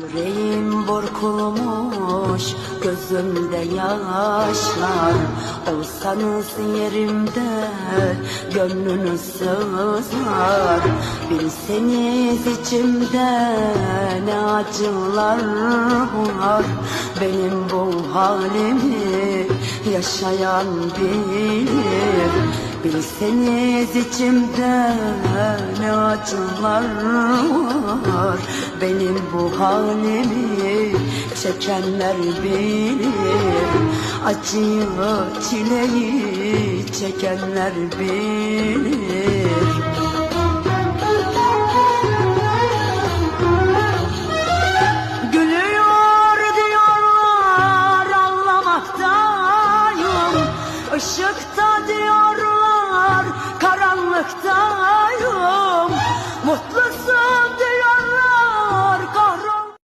Yüreğim burkulmuş, gözümde yaşlar. Olsanız yerimde, gönlünüz sızlar Bilseniz içimde ne acılar var. Benim bu halimi yaşayan bilir. Bilseniz içimde ne acılar var benim bu halimi çekenler bilir Acıyı çileyi çekenler bilir Gülüyor diyorlar anlamaktayım Işıkta diyorlar karanlıkta